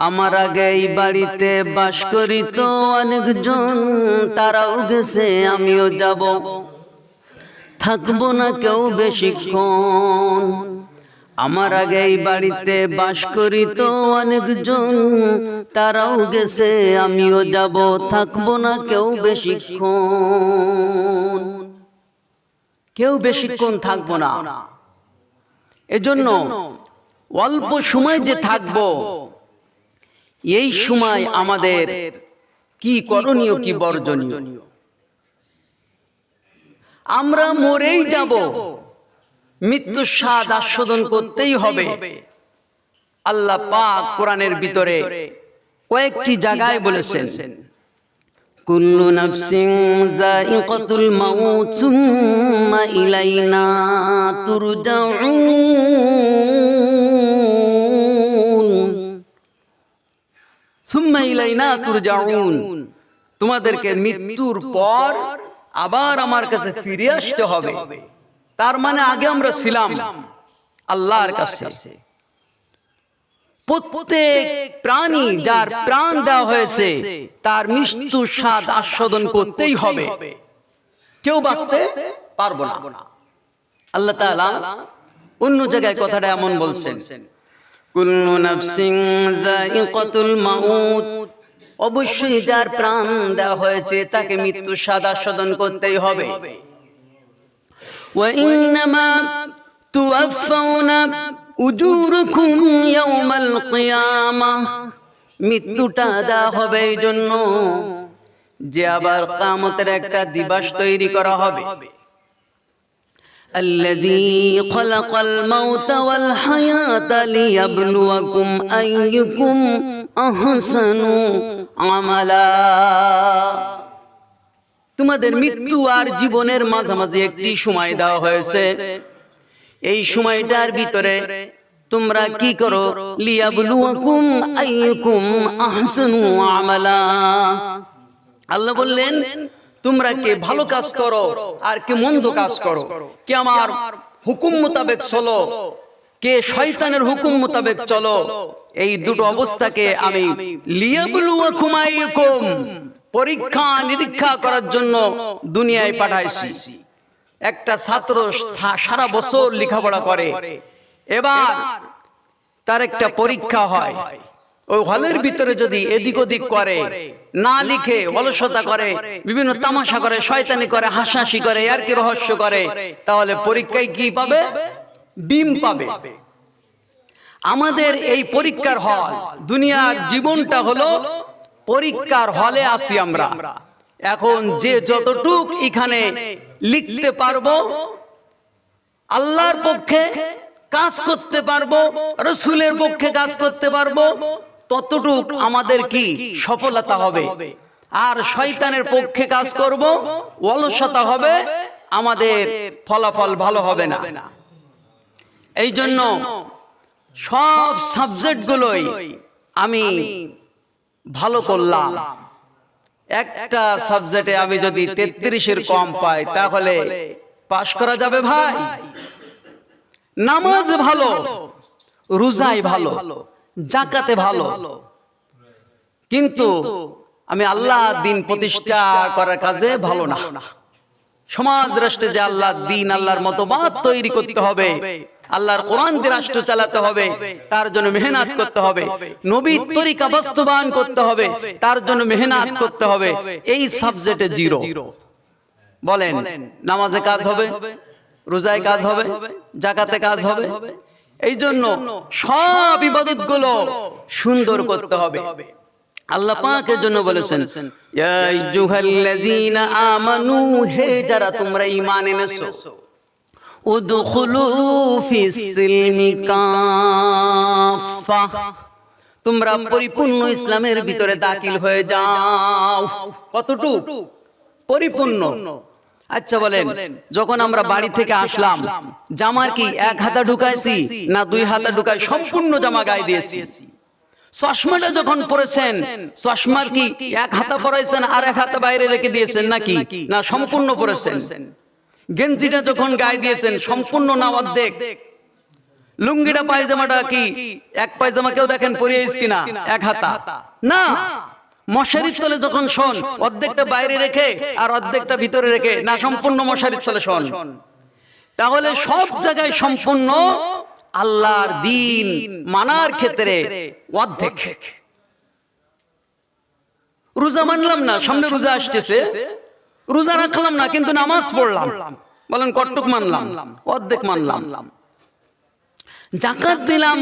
আমার আগে এই বাড়িতে বাস করি তো অনেকজন, তারাও গেছে, আমিও যাব। থাকব না কেউ বেশিক্ষণ। আমার আগে এই বাড়িতে বাস করি তো অনেকজন, তারাও গেছে, আমিও যাব। থাকব না কেউ বেশিক্ষণ। কেউ বেশিক্ষণ থাকব না। এজন্য অল্প সময় যে থাকব এই সময় আমাদের কি করণীয়, কি বর্জনীয়? আমরা মরেই যাব। মৃত্যুর স্বাদ আস্বাদন করতেই হবে। আল্লাহ পাক কোরআনের ভিতরে কয়েকটি জায়গায় বলেছেন, কুল্লু ইলাইনা তুরজাউন। সুম্মা ইলাইনা তুরজাউন তোমাদেরকে মৃত্যুর পর আবার আমার কাছে ফিরে আসতে হবে। তার মানে আগে আমরা ছিলাম আল্লাহর কাছে। প্রত্যেক প্রাণী যার প্রাণ দেওয়া হয়েছে তার মৃত্যুর স্বাদ আস্বাদন করতেই হবে। কেউ বাঁচতে পারব না। আল্লাহ তাআলা অন্য জায়গায় কথাটা এমন বলছেন। কুল্লু নাফসিং যায়িকাতুল মাউত অবশ্যই যার প্রাণ দেওয়া হয়েছে তাকে মৃত্যু স্বাদ আস্বাদন করতেই হবে وإنما توفون أجوركم يوم القيامة মৃত্যুটা দেওয়া হবে এই জন্য যে আবার কামতের একটা দিবস তৈরি করা হবে الذي خلق الموت والحياة ليبلوكم أيكم أحسن عملا তোমাদের মৃত্যু আর জীবনের মাঝামাঝি একটি সময় দেওয়া হয়েছে এই সময়টার ভিতরে তোমরা কি করো লিয়াবলুয়াকুম আইয়ুকুম আহসানু আমালা আল্লাহ বললেন তোমরা কে ভালো কাজ করো আর কে মন্দ কাজ করো? কে আমার হুকুম মোতাবেক চলো? কে শয়তানের হুকুম মোতাবেক চলো? এই দুটো অবস্থাকে আমি পরীক্ষা নিরীক্ষা করার জন্য দুনিয়ায় পাঠাইছি। একটা ছাত্র সারা বছর লেখাপড়া করে। এবার তার একটা পরীক্ষা হয়। ওই হলের ভিতরে যদি এদিক ওদিক করে না লিখে অলসতা করে বিভিন্ন তামাশা করে শয়তানি করে হাসাহাসি করে আর কি রহস্য করে তাহলে পরীক্ষায় কি পাবে? ডিম পাবে। আমাদের এই পরীক্ষার হল দুনিয়ার জীবনটা হলো পরীক্ষার হলে আছি আমরা। এখন যে যতটুক এখানে লিখতে পারব আল্লাহর পক্ষে কাজ করতে পারব রসুলের পক্ষে কাজ করতে পারব ততটুক আমাদের কি সফলতা হবে? আর শয়তানের পক্ষে কাজ করব অলসতা হবে আমাদের ফলাফল ভালো হবে না। এই জন্য সব সাবজেক্ট গুলোই আমি ভালো করলাম। একটা সাবজেক্টে আমি যদি তেত্রিশের কম পাই তাহলে পাশ করা যাবে ভাই। নামাজ ভালো রোজাই ভালো। জাকাতে ভালো। কিন্তু আমি আল্লাহ দিন প্রতিষ্ঠা করার কাজে ভালো না। সমাজ রাষ্ট্রে যে আল্লাহ দিন আল্লাহর মতবাদ তৈরি করতে হবে। আল্লাহর কোরআন দিয়ে রাষ্ট্র চালাতে হবে। তার জন্য মেহনত করতে হবে। নবীর তরিকা বাস্তবায়ন করতে হবে। তার জন্য মেহনত করতে হবে। এই সাবজেক্টে জিরো বলেন নামাজে কাজ হবে? রোজায় কাজ হবে? জাকাতে কাজ হবে? এই জন্য সব ইবাদতগুলো সুন্দর করতে হবে। আল্লাহ পাকের জন্য বলেছেন ইয়া আইয়ুহাল্লাযীনা আমানু হে যারা তোমরা ঈমান এনেছো উদখুলু ফিস সিলমি কাফা তোমরা পরিপূর্ণ ইসলামের ভিতরে দাখিল হয়ে যাও। কতটুকু? পরিপূর্ণ। আচ্ছা বলেন যখন আমরা বাড়ি থেকে আসলাম জামার কি এক হাতা ঢুকাইছি না দুই হাতা ঢুকাই সম্পূর্ণ জামা গায়ে দিয়েছি। চশমাটা যখন পরেছেন চশমার কি এক হাতা পরাইছেন আর এক হাতা বাইরে রেখে দিয়েছেন নাকি? না সম্পূর্ণ পরেছেন। গেঞ্জিটা যখন গায়ে দিয়েছেন সম্পূর্ণ না অর্ধেক লুঙ্গিটা পায়জামাটা কি এক পায়জামা কেউ দেখেন পরিয়েছ কিনা এক হাতা না মশারির তলে যখন শোন, অর্ধেকটা বাইরে রেখে আর অর্ধেকটা ভিতরে রেখে, না, সম্পূর্ণ মশারির তলে শোন। তাহলে সব জায়গায় সম্পূর্ণ আল্লাহর দিন মানার ক্ষেত্রে অর্ধেক। রোজা মানলাম না, সামনে রোজা আসতেছে। রোজা রাখলাম না, কিন্তু নামাজ পড়লাম। বলেন কটুক মানলাম, অর্ধেক মানলাম। জাকাত দিলাম,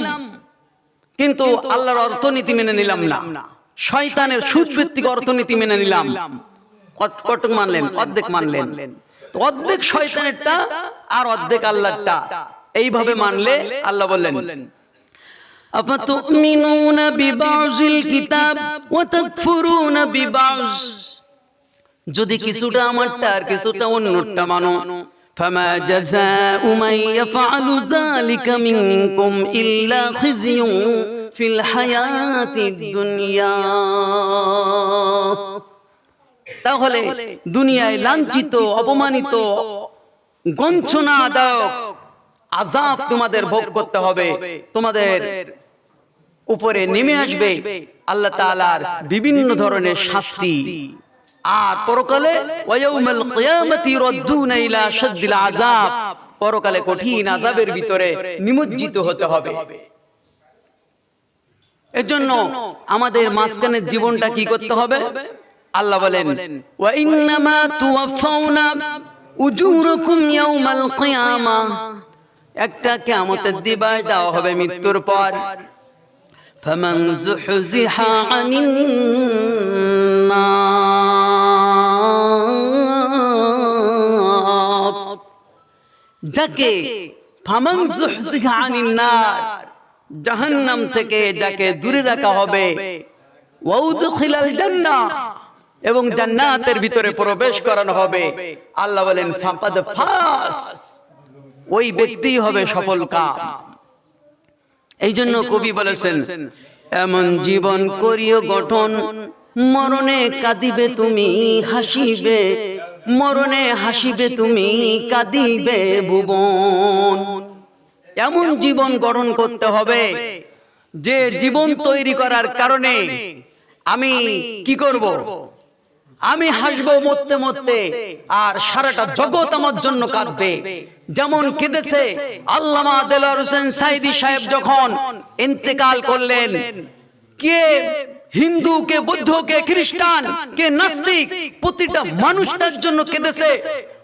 কিন্তু আল্লাহর অর্থনীতি মেনে নিলাম না। শয়তানের সুদ ভিত্তিক অর্থনীতি মেনে নিলাম কত- কটুক মানলেন অর্ধেক মানলেন তো অর্ধেক শয়তানেরটা আর অর্ধেক আল্লাহরটা এইভাবে মানলে আল্লাহ বললেন أفتؤمنون ببعض الكتاب وتكفرون ببعض যদি কিছুটা আমারটা আর কিছুটা অন্যটা মানো فما جزاء من يفعل ذلك منكم إلا خزي ফিল হায়াতি দুনিয়া। তাহলে দুনিয়ায় লাঞ্ছিত, অপমানিত গঞ্চনা দাও আজাব তোমাদের ভোগ করতে হবে। তোমাদের উপরে নেমে আসবে আল্লাহ তালার বিভিন্ন ধরনের শাস্তি। আর পরকালে পরকালে কঠিন আজাবের ভিতরে নিমজ্জিত হতে হবে। এজন্য আমাদের মাঝখানের জীবনটা কি করতে হবে? আল্লাহ বলেন তুওয়াফাউনা উজুরুকুম ইয়াউমাল কিয়ামা। একটা কিয়ামতের দেওয়া হবে মৃত্যুর পর। ফামান যুহজিহা আনিন যাকে ফামান যুহজিহা আনিন নার। জাহান্নাম থেকে যাকে দূরে রাখা হবে। এবং জান্নাতের ভিতরে প্রবেশ করানো হবে। আল্লাহ বলেন ফাকাদ ফাস। ওই ব্যক্তি হবে সফল কাম। এই জন্য কবি বলেছেন এমন জীবন করিও গঠন। মরণে কাঁদিবে তুমি হাসিবে। মরণে হাসিবে তুমি কাঁদিবে ভুবন এমন জীবন গঠন করতে হবে যে জীবন তৈরি করার কারণে আমি কি করব? আমি হাসবো মরতে মরতে আর সারাটা জগৎ আমার জন্য কাঁদবে। যেমন কেঁদেছে আল্লামা দেলার হোসেন সাইদি সাহেব যখন ইন্তেকাল করলেন কে হিন্দু কে বৌদ্ধ কে খ্রিস্টান কে নাস্তিক, প্রতিটা মানুষটার জন্য কেঁদেছে।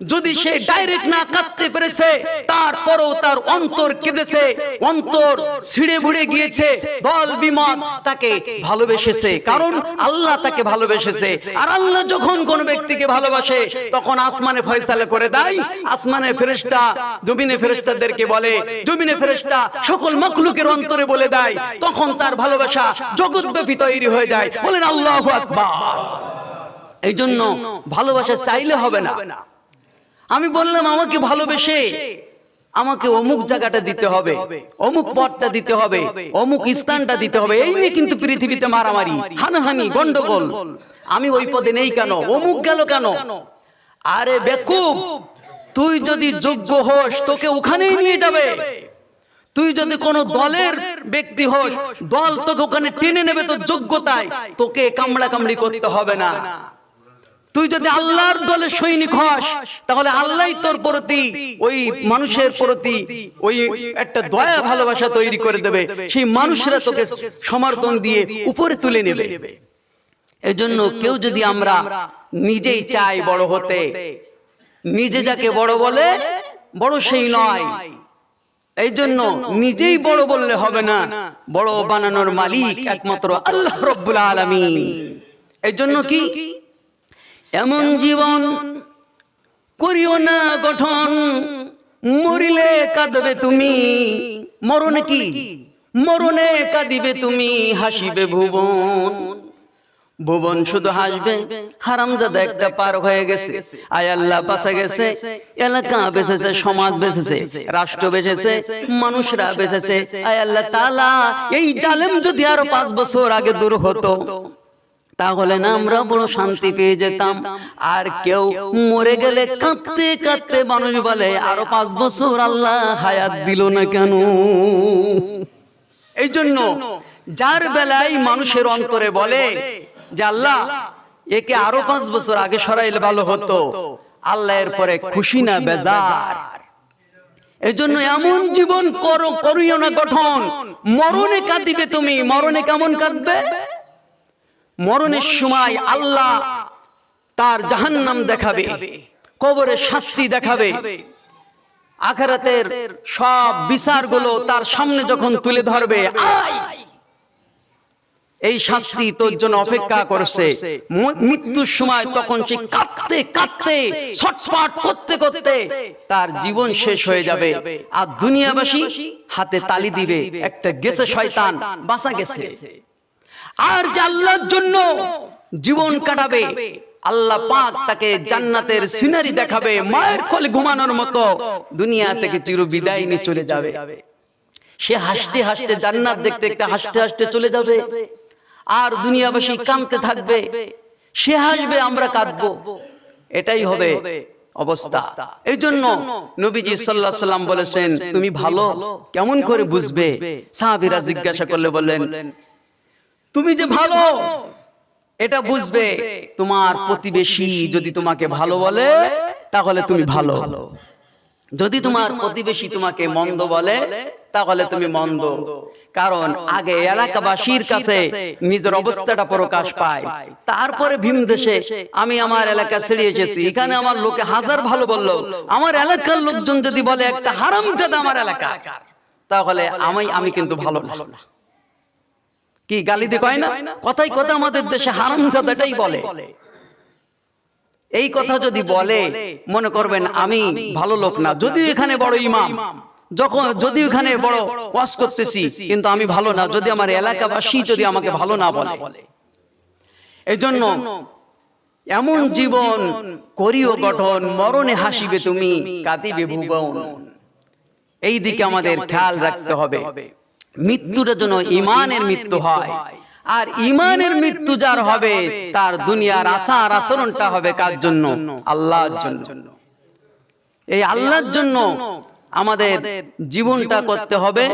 যদি সে ডাইরেক্ট না কাঁদতে পেরেছে, তারপরও তার অন্তর কেঁদেছে। অন্তর ছিঁড়ে ভুড়ে গিয়েছে। দল, বিমত তাকে ভালোবেসেছে। কারণ আল্লাহ তাকে ভালোবেসেছে। আর আল্লাহ যখন কোন ব্যক্তিকে ভালোবাসে, তখন আসমানে ফয়সালা করে দেয়। আসমানে ফেরেশতা, জমিনে ফেরেশতাদেরকে বলে। জমিনে ফেরেশতা সকল মখলুকের অন্তরে বলে দেয়। তখন তার ভালোবাসা জগৎব্যাপী তৈরি হয়ে যায় বলেন আল্লাহু আকবার। এই জন্য ভালোবাসা চাইলে হবে না। আমি বললাম আমাকে ভালোবেসে আমাকে অমুক জায়গাটা দিতে হবে অমুক পথটা দিতে হবে অমুক স্থানটা দিতে হবে। এই নিয়ে কিন্তু পৃথিবীতে মারামারি হানাহানি গন্ডগোল। আমি ওই পদে নেই কেন? অমুক গেল কেন? আরে বেকুব তুই যদি যোগ্য হোস তোকে ওখানেই নিয়ে যাবে। তুই যদি কোন দলের ব্যক্তি হোস দল তোকে ওখানে টেনে নেবে তোর যোগ্যতায় তোকে কামড়া কামড়ি করতে হবে না। তুই যদি আল্লাহর দলের সৈনিক হস তাহলে আল্লাহ তোর প্রতি ওই মানুষের প্রতি ওই একটা দয়া ভালোবাসা তৈরি করে দেবে। সেই মানুষরা তোকে সমর্থন দিয়ে উপরে তুলে নেবে। এজন্য কেউ যদি আমরা নিজেই চাই বড় হতে নিজে যাকে বড় বলে বড় সেই নয়। এই জন্য নিজেই বড় বললে হবে না। বড় বানানোর মালিক একমাত্র আল্লাহ রব্বুল আলামিন। এই জন্য কি? এমন জীবন করিও না গঠন। মরিলে কাঁদবে তুমি। মরণ কি? মরণে কাঁদিবে তুমি হাসিবে ভুবন। ভুবন শুধু হাসবে হারামজাদা একটা পার হয়ে গেছে। আয় আল্লাহ পাশে গেছে এলাকা বেঁচেছে সমাজ বেঁচেছে রাষ্ট্র বেঁচেছে মানুষরা বেঁচেছে। আয় আল্লাহ তালা এই জালেম যদি আরও পাঁচ বছর আগে দূর হতো তাহলে না আমরা বড় শান্তি পেয়ে যেতাম। আর কেউ মরে গেলে কাঁদতে কাঁদতে মানুষ বলে আরও পাঁচ বছর আল্লাহ হায়াত দিল না কেন? এই জন্য যার বেলায় মানুষের অন্তরে বলে যে আল্লাহ একে আরও পাঁচ বছর আগে সরাইলে ভালো হতো। আল্লাহ এর পরে খুশি না বেজার। এই জন্য এমন জীবন করো করিও না গঠন। মরণে কাঁদিবে তুমি মরণে কেমন কাঁদবে? মরণের সময় আল্লাহ তার জাহান্নাম দেখাবে। কবরের শাস্তি দেখাবে। আখেরাতের সব বিচারগুলো তার সামনে যখন তুলে ধরবে আয়! এই শাস্তি তোর জন্য অপেক্ষা করছে। মৃত্যুর সময় তখন সে কাঁদতে কাঁদতে ছটফট করতে করতে তার জীবন শেষ হয়ে যাবে। আর দুনিয়াবাসী হাতে তালি দিবে। একটা গেছে শয়তান বাঁচা গেছে। আর যে আল্লাহর জন্য জীবন কাটাবে আল্লাহ পাক তাকে জান্নাতের সিনারি দেখাবে মায়ের কোলে ঘুমানোর মতো দুনিয়া থেকে চির বিদায় নিয়ে চলে যাবে। সে হাসতে হাসতে জান্নাত দেখতে দেখতে হাসতে হাসতে চলে যাবে। আর দুনিয়াবাসী কাঁদতে থাকবে। সে হাসবে আমরা কাঁদবো। এটাই হবে অবস্থা। এই জন্য নবীজি সাল্লাহ সাল্লাম বলেছেন তুমি ভালো কেমন করে বুঝবে? সাহাবিরা জিজ্ঞাসা করলে বললেন তুমি যে ভালো এটা বুঝবে। তোমার প্রতিবেশী যদি তোমাকে ভালো বলে তাহলে তুমি ভালো। যদি তোমার প্রতিবেশী তোমাকে মন্দ বলে তাহলে তুমি মন্দ। কারণ আগে এলাকাবাসীর কাছে নিজের অবস্থাটা প্রকাশ পায়। তারপরে ভীম দেশে আমি আমার এলাকা ছেড়ে এসেছি। এখানে আমার লোকে হাজার ভালো বলল। আমার এলাকার লোকজন যদি বলে একটা হারাম আমার এলাকা তাহলে আমি আমি কিন্তু ভালো না। কি গালি দিয়ে কয় না? কথাই কথা আমাদের দেশে হারামজাদাটাই বলে। এই কথা যদি বলে মনে করবেন আমি ভালো লোক না। যদি এখানে বড় ইমাম। যখন যদি এখানে বড় ওয়াজ করতেছি কিন্তু আমি ভালো না যদি আমার এলাকাবাসী যদি আমাকে ভালো না বলে। এই জন্য এমন জীবন করিও গঠন মরণে হাসিবে তুমি কাঁদিবে ভুবন। এই দিকে আমাদের খেয়াল রাখতে হবে। মৃত্যুটা যেন ইমানের মৃত্যু হয়। আর ইমানের মৃত্যু যার হবে তার দুনিয়ার আচার আচরণটা হবে? কার জন্য? আল্লাহর জন্য। এই আল্লাহর জন্য আমাদের জীবনটা করতে হবে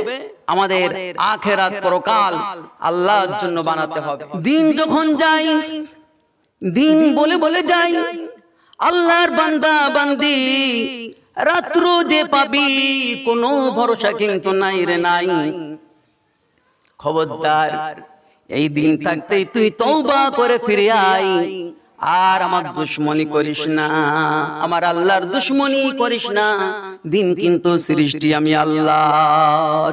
আমাদের আখেরাত পরকাল আল্লাহর জন্য বানাতে হবে। দিন যখন যাই দিন বলে বলে যাই আল্লাহর বান্দা বান্দি রাত্র যে পাবি কোনো ভরসা কিন্তু নাই রে নাই খবরদার এই দিন থাকতেই তুই তওবা করে ফিরে আয়। আর আমার দুশ্মনী করিস না, আমার আল্লাহর দুশ্মনী করিস না। দিন কিন্তু সৃষ্টি আমি আল্লাহ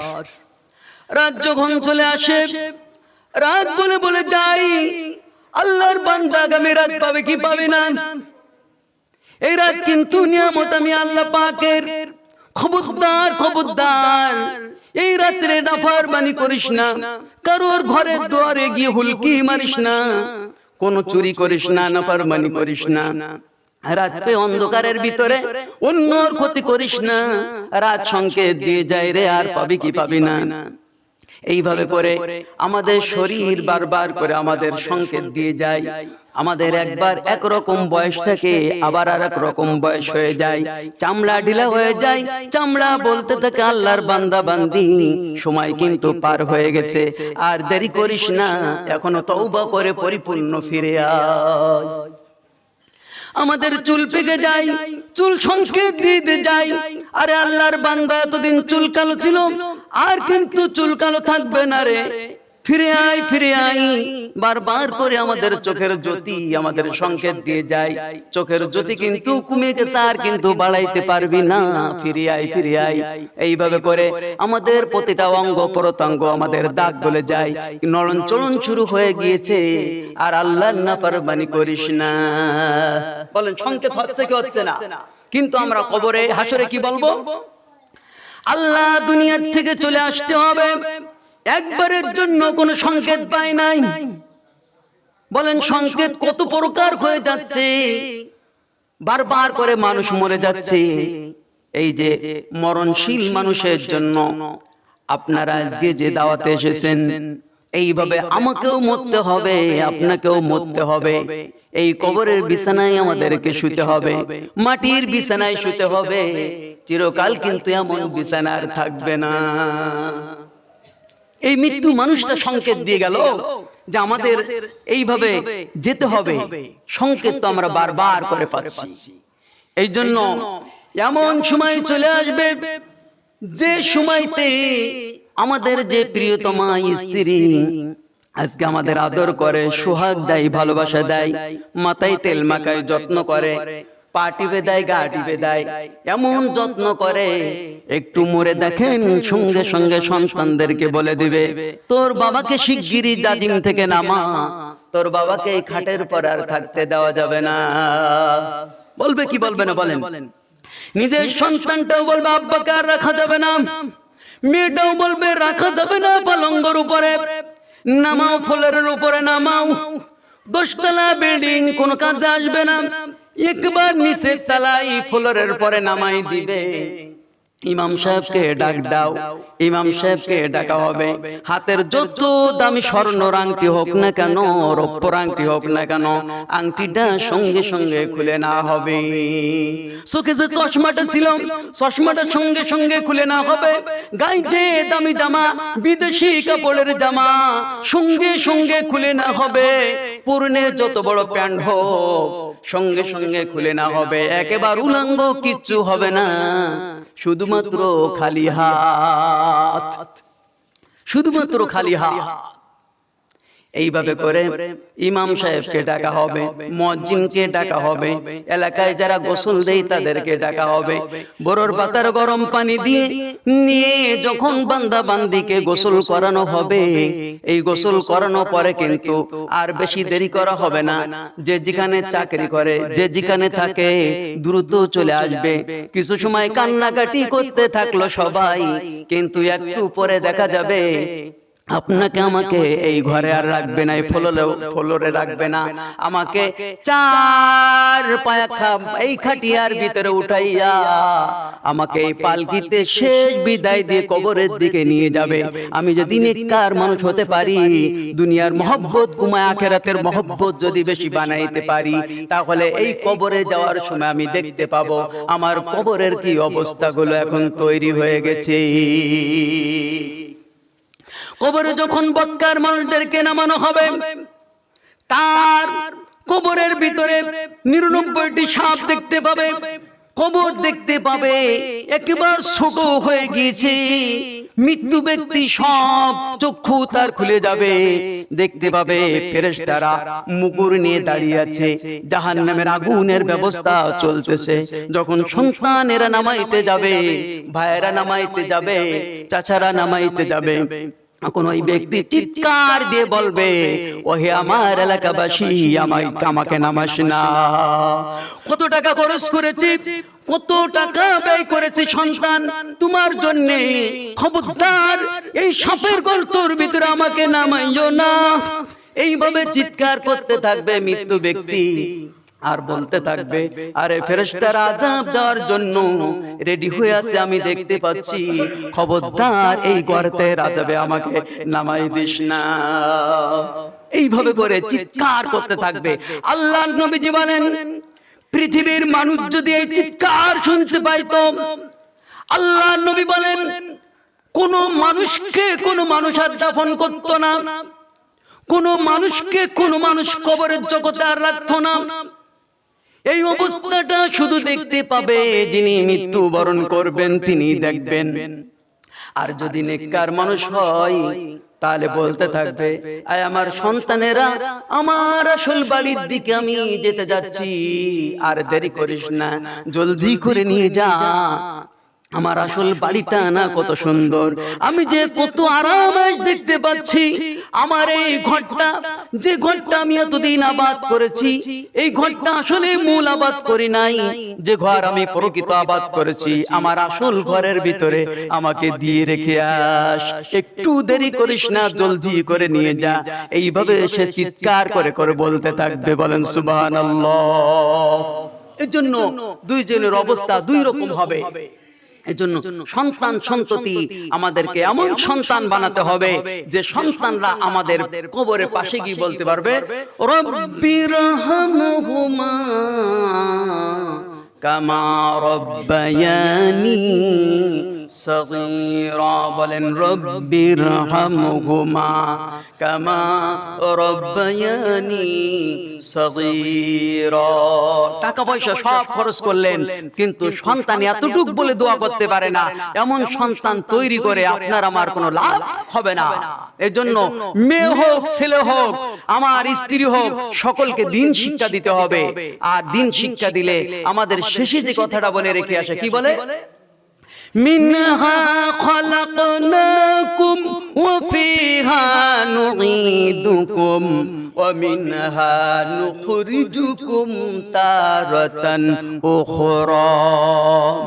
রাত যখন চলে আসে, রাত বলে বলে যাই, আল্লাহর বান্দা আগামী রাত পাবে কি পাবে না? এই রাত কিন্তু নিয়ামত আমি আল্লাহ পাকের খবরদার খবরদার। এই রাত্রে নাফার বানি করিস না, কারোর ঘরের দুয়ারে গিয়ে হুলকি মারিস না। কোন চুরি করিস না নাফার বানি করিস না। রাতে অন্ধকারের ভিতরে অন্যর ক্ষতি করিস না। রাত সংকেত দিয়ে যায় রে আর পাবি কি পাবি না। এইভাবে করে আমাদের শরীর বারবার করে আমাদের সংকেত দিয়ে যায়। আমাদের একবার একরকম বয়স থেকে আবার আর রকম বয়স হয়ে যায়। চামড়া ঢিলা হয়ে যায়। চামড়া বলতে থাকে আল্লাহর বান্দা বান্দি সময় কিন্তু পার হয়ে গেছে। আর দেরি করিস না। এখনও তওবা করে পরিপূর্ণ ফিরে আয়। আমাদের চুল পেকে যায়। চুল সংকেত দিতে যায়। আরে আল্লাহর বান্দা এতদিন চুল কালো ছিল। আর কিন্তু চুল কালো থাকবে না রে। ফিরে আয় ফিরে আয়। বারবার করে আমাদের চোখের জ্যোতি আমাদের সংকেত দিয়ে যায়। চোখের জ্যোতি কিন্তু কমে গেছে আর কিন্তু বাড়াইতে পারবি না। ফিরে আয় ফিরে আয়। এইভাবে করে আমাদের প্রতিটা অঙ্গ প্রত্যঙ্গ আমাদের দাগ গলে যায়। নরণ চলন শুরু হয়ে গিয়েছে আর আল্লাহ না পারবানি করিস না। বলেন সংকেত হচ্ছে কি হচ্ছে না? কিন্তু আমরা কবরে হাসরে কি বলব? আল্লাহ দুনিয়ার থেকে চলে আসতে হবে। একবারের জন্য কোনো সংকেত পাই নাই। বলেন সংকেত কত প্রকার হয়ে যাচ্ছে। বারবার করে মানুষ মরে যাচ্ছে। এই যে মরণশীল মানুষের জন্য আপনারা আজকে যে দাওয়াতে এসেছেন এইভাবে আমাকেও মরতে হবে আপনাকেও মরতে হবে। এই কবরের বিছানায় আমাদেরকে শুতে হবে। মাটির বিছানায় শুতে হবে। চিরকাল কিন্তু এমন বিছানা আর থাকবে না। এই মৃত্যু মানুষটা সংকেত দিয়ে গেল যে আমাদের এইভাবে যেতে হবে। সংকেত তো আমরা বারবার করে পাচ্ছি। এই জন্য এমন সময় চলে আসবে যে সময়তে আমাদের যে প্রিয়তমা স্ত্রী আজকে আমাদের আদর করে সোহাগ দেয় ভালোবাসা দেয় মাথায় তেল মাখায় যত্ন করে। পা টিপে দেয় গা এমন যত্ন করে। একটু মরে দেখেন, সঙ্গে সঙ্গে সন্তানদেরকে বলে দিবে, তোর বাবাকে শিগগিরই জাজিম থেকে নামা। তোর বাবাকে এই খাটের পর আর থাকতে দেওয়া যাবে না। বলবে কি বলবে না বলেন? নিজের সন্তানটাও বলবে, আব্বাকে আর রাখা যাবে না। মেয়েটাও বলবে, রাখা যাবে না পালঙ্গর উপরে। নামাও ফলের উপরে, নামাও। দশতলা বিল্ডিং, কোন কাজে আসবে না। একবার নিচে তালাই ফ্লোরের পরে নামাই দিবে। ইমাম সাহেবকে ডাক দাও, ইমাম সাহেবকে ডাকা হবে। হাতের যত দামি স্বর্ণ আংটি হোক না কেন রৌপ্যর আংটি হোক না কেন, আংটিটা সঙ্গে সঙ্গে খুলে না হবে। চোখে যে চশমাটা ছিল, চশমাটা সঙ্গে সঙ্গে খুলে না হবে। যে দামি জামা, বিদেশি কাপড়ের জামা, সঙ্গে সঙ্গে খুলে না হবে। পূর্ণে যত বড় প্যান্ট হোক সঙ্গে সঙ্গে খুলে না হবে। একেবারে উলঙ্গ কিচ্ছু হবে না। শুধুমাত্র খালি হাত। শুধুমাত্র খালি হাত। এইভাবে করে ইমাম সাহেবকে ডাকা হবে মজ্জিনকে ডাকা হবে, এলাকায় যারা গোসল দেয় তাদেরকে ডাকা হবে। বড়র পাতার গরম পানি দিয়ে নিয়ে যখন বান্দা বান্দিকে গোসল করানো হবে, এই গোসল করানো পরে কিন্তু আর বেশি দেরি করা হবে না। যে যেখানে চাকরি করে, যে যেখানে থাকে, দ্রুত চলে আসবে। কিছু সময় কান্নাকাটি করতে থাকল সবাই, কিন্তু একটু পরে দেখা যাবে আপনাকে আমাকে এই ঘরে আর রাখবে না এই ফ্লোরে ফ্লোরে রাখবে না। আমাকে চার পায়া এই খাটিয়ার ভিতরে উঠাইয়া আমাকে এই পালকিতে শেষ বিদায় দিয়ে কবরের দিকে নিয়ে যাবে। আমি যদি নেককার মানুষ হতে পারি দুনিয়ার মহব্বত কুমায় আখেরাতের মহব্বত যদি বেশি বানাইতে পারি তাহলে এই কবরে যাওয়ার সময় আমি দেখতে পাবো আমার কবরের কি অবস্থাগুলো এখন তৈরি হয়ে গেছে। কবরে যখন বৎকার মানুষদেরকে নামানো হবে, তার কবরের ভিতরে নিরানব্বইটি সাপ দেখতে পাবে, কবর দেখতে পাবে, একেবারে ছোট হয়ে গিয়েছে। মৃত্যু ব্যক্তি সব চক্ষু তার খুলে যাবে, দেখতে পাবে ফেরেশতারা মুগুর নিয়ে দাঁড়িয়ে আছে জাহান নামের আগুনের ব্যবস্থা চলতেছে। যখন সন্তানেরা নামাইতে যাবে, ভাইয়েরা নামাইতে যাবে, চাচারা নামাইতে যাবে এখন ওই ব্যক্তি চিৎকার দিয়ে বলবে ওহে আমার এলাকাবাসী আমায় আমাকে নামাস না। কত টাকা খরচ করেছি কত টাকা ব্যয় করেছি সন্তান তোমার জন্য। খবরদার এই সাপের গর্তর ভিতরে আমাকে নামাইও না। এইভাবে চিৎকার করতে থাকবে মৃত্যু ব্যক্তি। আর বলতে থাকবে আরে ফেরেশতার আজাব দেওয়ার জন্য রেডি হয়ে আছে আমি দেখতে পাচ্ছি। খবরদার এই গর্তে রাজাবে আমাকে নামাই দিস না। এইভাবে করে চিৎকার করতে থাকবে। আল্লাহ নবীজি বলেন পৃথিবীর মানুষ যদি এই চিৎকার শুনতে পাইতো আল্লাহ নবী বলেন কোন মানুষকে কোন মানুষ আর দাফন করতো না। কোন মানুষকে কোন মানুষ কবরের জগতে আর রাখতো না। এই অবস্থাটা শুধু দেখতে পাবে যিনি মৃত্যু বরণ করবেন, তিনি দেখবেন। আর যদি নেককার মানুষ হয়, তাহলে বলতে থাকবে, আয় আমার সন্তানেরা, আমার আসল বাড়ির দিকে আমি যেতে যাচ্ছি। আর দেরি করিস না, জলদি করে নিয়ে যা। আমার আসল বাড়িটা না কত সুন্দর। আমি যে কত আরামে দেখতে পাচ্ছি আমার এই ঘরটা যে ঘরটা আমি এতদিন আবাদ করেছি এই ঘরটা আসলে মূল আবাদ করি নাই যে ঘর আমি প্রকৃত আবাদ করেছি আমার আসল ঘরের ভিতরে আমাকে দিয়ে রেখে আস একটু দেরি করিস না জলদি করে নিয়ে যা। এইভাবে সে চিৎকার করে করে বলতে থাকবে বলেন সুবহানাল্লাহ। এর জন্য দুইজনের অবস্থা দুই রকম হবে এজন্য সন্তান সন্ততি আমাদেরকে এমন সন্তান বানাতে হবে যে সন্তানরা আমাদের কবরের পাশে গিয়ে বলতে পারবে রব্বির হামহুমা কামা রব্বায়ানি না। এমন সন্তান তৈরি করে আপনার আমার কোনো লাভ হবে না। এজন্য মেয়ে হোক, ছেলে হোক, আমার স্ত্রী হোক, সকলকে দিন শিক্ষা দিতে হবে। আর দিন শিক্ষা দিলে আমাদের শেষে যে কথাটা বলে রেখে আসে, কি বলে? منها خلقناكم وفيها نعيدكم ومنها نخرجكم تارة أخرى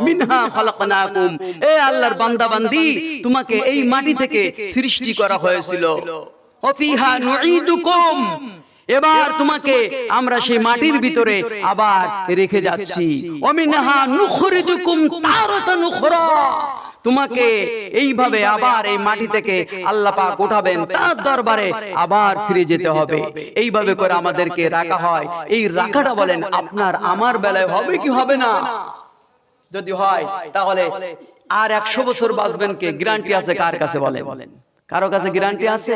মিনহা খালাকনাকুম এ আল্লাহর বান্দা বান্দি তোমাকে এই মাটি থেকে সৃষ্টি করা হয়েছিল ওফিহা নুঈদুকুম এবার তোমাকে আমরা সেই মাটির ভিতরে আবার রেখে যাচ্ছি। অমিনহা নুখরিজুকুম তারাতান উখরা। তোমাকে এইভাবে আবার এই মাটি থেকে আল্লাহ পাক উঠাবেন তার দরবারে আবার ফিরে যেতে হবে। এইভাবে করে আমাদেরকে রাখা হয়। এই রাখাটা বলেন আপনার আমার বেলায় হবে কি হবে না? যদি হয় তাহলে আর একশো বছর বাঁচবেন কে? গ্যারান্টি আছে কার কাছে বলে বলেন? কারও কাছে গ্যারান্টি আছে?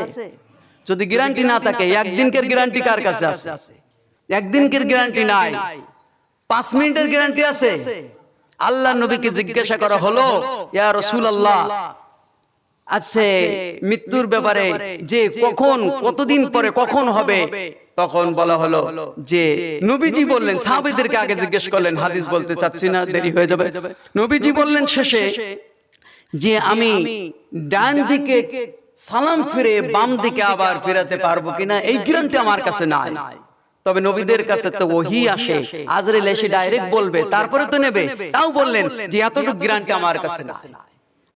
যদি গ্যারান্টি না থাকে একদিনকের গ্যারান্টি কার কাছে আছে? একদিনকের গ্যারান্টি নাই। পাঁচ মিনিটের গ্যারান্টি আছে। আল্লাহ নবীকে জিজ্ঞাসা করা হলো ইয়া রসুল আল্লাহ আছে মৃত্যুর ব্যাপারে যে কখন কতদিন পরে কখন হবে? তখন বলা হলো যে নবীজি বললেন সাহাবীদেরকে আগে জিজ্ঞেস করলেন হাদিস বলতে চাচ্ছি না দেরি হয়ে যাবে। নবীজি বললেন শেষে যে আমি ডান দিকে সালাম ফিরে বাম দিকে আবার ফিরাতে পারব কিনা? এই গ্যারান্টি আমার কাছে নাই। তবে নবীদের কাছে তো ওহি আসে। আজরে এসে ডাইরেক্ট বলবে তারপরে তো নেবে। তাও বললেন যে এতটুকু গ্যারান্টি আমার কাছে নাই।